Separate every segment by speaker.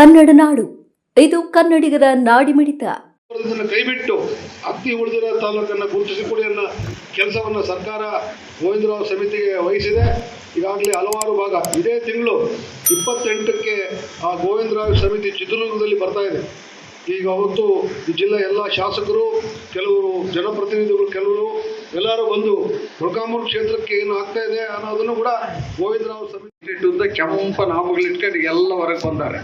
Speaker 1: ಕನ್ನಡ ನಾಡು. ಇದು ಕನ್ನಡಿಗರ ನಾಡಿಮಿಡಿತ.
Speaker 2: ಕೈಬಿಟ್ಟು ಅತ್ತಿ ಉಳಿದಿರೋ ತಾಲೂಕನ್ನು ಗುರುತಿಸಿಕೊಡಿ ಅನ್ನೋ ಕೆಲಸವನ್ನು ಸರ್ಕಾರ ಗೋವಿಂದರಾವ್ ಸಮಿತಿಗೆ ವಹಿಸಿದೆ. ಈಗಾಗಲೇ ಹಲವಾರು ಭಾಗ, ಇದೇ ತಿಂಗಳು ಇಪ್ಪತ್ತೆಂಟಕ್ಕೆ ಆ ಗೋವಿಂದರಾವ್ ಸಮಿತಿ ಚಿತ್ರದುರ್ಗದಲ್ಲಿ ಬರ್ತಾ ಇದೆ. ಈಗ ಅವತ್ತು ಜಿಲ್ಲೆ ಎಲ್ಲ ಶಾಸಕರು ಕೆಲವರು ಜನಪ್ರತಿನಿಧಿಗಳು, ಕೆಲವರು ಎಲ್ಲರೂ ಬಂದು ಮೊಳಕಾಮೂರು ಕ್ಷೇತ್ರಕ್ಕೆ ಏನು ಆಗ್ತಾ ಇದೆ ಅನ್ನೋದನ್ನು ಕೂಡ ಗೋವಿಂದರಾವ್ ಸಮಿತಿ ಕೆಂಪ ನಾಮಗಳು ಇಟ್ಕೊಂಡು ಎಲ್ಲ ಹೊರಗೆ ಬಂದ್ದಾರೆ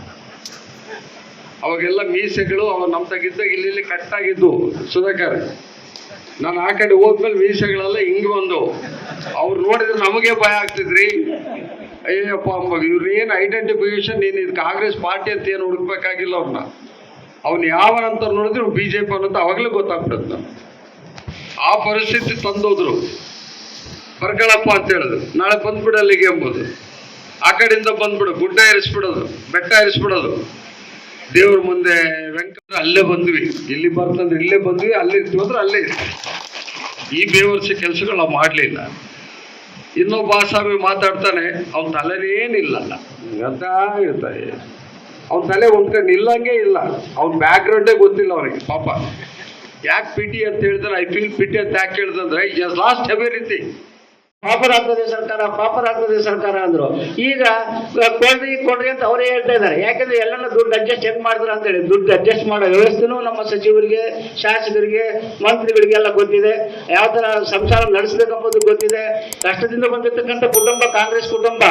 Speaker 2: ಅವಾಗೆಲ್ಲ ಮೀಸೆಗಳು ಅವಾಗ ನಮ್ಮ ತಗಿದ್ದಾಗ ಇಲ್ಲಿ ಇಲ್ಲಿ ಕಟ್ಟಾಗಿದ್ದು. ಸುಧಾಕರ್, ನಾನು ಆ ಕಡೆ ಹೋದ್ಮೇಲೆ ಮೀಸೆಗಳೆಲ್ಲ ಹಿಂಗೆ ಬಂದು ಅವ್ರು ನೋಡಿದ್ರೆ ನಮಗೆ ಭಯ ಆಗ್ತಿದ್ರಿ. ಅಯ್ಯಪ್ಪ ಅಂಬ ಇವ್ರು ಏನು ಐಡೆಂಟಿಫಿಕೇಶನ್ ನೀನು ಇದು ಕಾಂಗ್ರೆಸ್ ಪಾರ್ಟಿ ಅಂತ ಏನು ಹುಡುಕ್ಬೇಕಾಗಿಲ್ಲ ಅವ್ರನ್ನ ಅವ್ನು ಯಾವನಂತ ನೋಡಿದ್ರು ಬಿ ಜೆ ಪಿ ಅನ್ನೋದು ಅವಾಗಲೇ ಗೊತ್ತಾಗ್ಬಿಡುತ್ತೆ. ಆ ಪರಿಸ್ಥಿತಿ ತಂದೋದ್ರು. ಬರ್ಗಳಪ್ಪ ಅಂತ ಹೇಳಿದ್ರು. ನಾಳೆ ಬಂದ್ಬಿಡು ಅಲ್ಲಿಗೆ ಎಂಬುದು ಆ ಕಡೆಯಿಂದ ಬಂದ್ಬಿಡು, ಗುಡ್ಡ ಇರಿಸ್ಬಿಡೋದು ಬೆಟ್ಟ ಏರಿಸ್ಬಿಡೋದು. ದೇವ್ರ ಮುಂದೆ ವೆಂಕಟ ಅಲ್ಲೇ ಬಂದ್ವಿ. ಇಲ್ಲಿ ಬರ್ತಂದ್ರೆ ಇಲ್ಲೇ ಬಂದ್ವಿ, ಅಲ್ಲಿ ಇರ್ತೀವಿ ಅಂದ್ರೆ ಅಲ್ಲೇ ಇರ್ತೀವಿ. ಈ ಬೇವರ್ಸಿ ಕೆಲಸಗಳು ನಾವು ಮಾಡಲಿಲ್ಲ. ಇನ್ನೊಬ್ಬ ಆಸಾಮಿ ಮಾತಾಡ್ತಾನೆ, ಅವನ ತಲೆನೇನಿಲ್ಲಲ್ಲ ಅಂತ ಇರ್ತಾರೆ ಅವನ ತಲೆ ಉಂಟ್ಕೊಂಡು ನಿಲ್ಲಂಗೆ ಇಲ್ಲ. ಅವ್ನ ಬ್ಯಾಕ್ಗ್ರೌಂಡೇ ಗೊತ್ತಿಲ್ಲ ಅವನಿಗೆ, ಪಾಪ. ಯಾಕೆ ಪಿಟಿ ಅಂತ ಹೇಳ್ತಾರೆ ಐ ಫೀಲ್ ಪಿಟಿ ಅಂತ ಯಾಕೆ ಹೇಳ್ತಂದ್ರೆ ಲಾಸ್ಟ್ ಎವ್ರಿಥಿಂಗ್
Speaker 3: ಪಾಪರ್ ಆಗ್ತದೆ ಸರ್ಕಾರ ಪಾಪರ್ ಆಗ್ತದೆ ಸರ್ಕಾರ ಅಂದ್ರು. ಈಗ ಕೊಡ್ರಿ ಕೊಡ್ರಿ ಅಂತ ಅವರೇ ಹೇಳ್ತಾ ಇದ್ದಾರೆ. ಯಾಕಂದ್ರೆ ಎಲ್ಲನ ದುಡ್ಡು ಅಡ್ಜಸ್ಟ್ ಹೆಂಗ್ ಮಾಡಿದ್ರು ಅಂತ ಹೇಳಿ. ದುಡ್ಡು ಅಡ್ಜಸ್ಟ್ ಮಾಡೋ ವ್ಯವಸ್ಥೆನೂ ನಮ್ಮ ಸಚಿವರಿಗೆ, ಶಾಸಕರಿಗೆ, ಮಂತ್ರಿಗಳಿಗೆಲ್ಲ ಗೊತ್ತಿದೆ. ಯಾವ ತರ ಸಂಸಾರ ನಡೆಸಬೇಕೆಂಬುದು ಗೊತ್ತಿದೆ. ಕಷ್ಟದಿಂದ ಬಂದಿರ್ತಕ್ಕಂಥ ಕುಟುಂಬ, ಕಾಂಗ್ರೆಸ್ ಕುಟುಂಬ,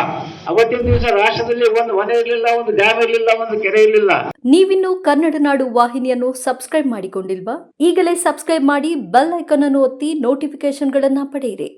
Speaker 3: ಅವತ್ತಿನ ದಿವಸ ರಾಷ್ಟ್ರದಲ್ಲಿ ಒಂದು ಮನೆ ಇರಲಿಲ್ಲ, ಒಂದು ಡ್ಯಾಮ್ ಇರಲಿಲ್ಲ, ಒಂದು ಕೆರೆ ಇರಲಿಲ್ಲ.
Speaker 1: ನೀವಿನ್ನು ಕನ್ನಡ ನಾಡು ವಾಹಿನಿಯನ್ನು ಸಬ್ಸ್ಕ್ರೈಬ್ ಮಾಡಿಕೊಂಡಿಲ್ವಾ? ಈಗಲೇ ಸಬ್ಸ್ಕ್ರೈಬ್ ಮಾಡಿ ಬೆಲ್ ಐಕಾನ್ ಅನ್ನು ಒತ್ತಿ ನೋಟಿಫಿಕೇಶನ್ಗಳನ್ನ ಪಡೆಯಿರಿ.